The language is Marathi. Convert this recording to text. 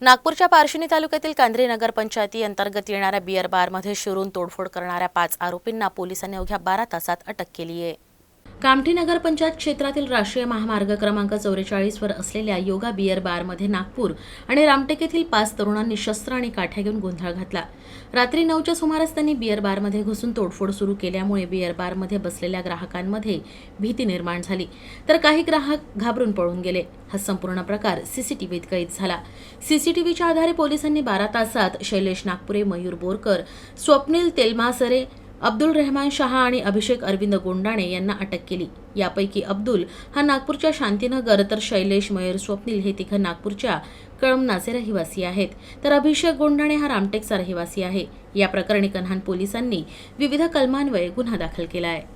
नागपूरच्या पारशिनी तालुक्यातील कांद्रे नगरपंचायती अंतर्गत येणाऱ्या बिअर बारमध्ये शिरून तोडफोड करणाऱ्या पाच आरोपींना पोलिसांनी अवघ्या बारा तासात अटक केली आहे. कामठी नगरपंचायत क्षेत्रातील राष्ट्रीय महामार्ग क्रमांक चौवेचाळीसवर असलेल्या योगा बिअर बारमध्ये नागपूर आणि रामटेक येथील पाच तरुणांनी शस्त्र आणि काठ्या घेऊन गोंधळ घातला. रात्री नऊच्या सुमारास त्यांनी बिअर बारमध्ये घुसून तोडफोड सुरू केल्यामुळे बिअर बारमध्ये बसलेल्या ग्राहकांमध्ये भीती निर्माण झाली. तर काही ग्राहक घाबरून पळून गेले. हा संपूर्ण प्रकार सीसीटीव्हीत कैद झाला. सीसीटीव्हीच्या आधारे पोलिसांनी बारा तासात शैलेश नागपुरे मयूर बोरकर स्वप्नील तेलमासरे अब्दुल रेहमान शहा आणि अभिषेक अरविंद गोंडाणे यांना अटक केली. यापैकी अब्दुल हा नागपूरच्या शांतीनगर तर शैलेश मयूर स्वप्नील हे तिघं नागपूरच्या कळमनाचे रहिवासी आहेत. तर अभिषेक गोंडाणे हा रामटेकचा रहिवासी आहे. या प्रकरणी कन्हान पोलिसांनी विविध कलमान्वये गुन्हा दाखल केला आहे.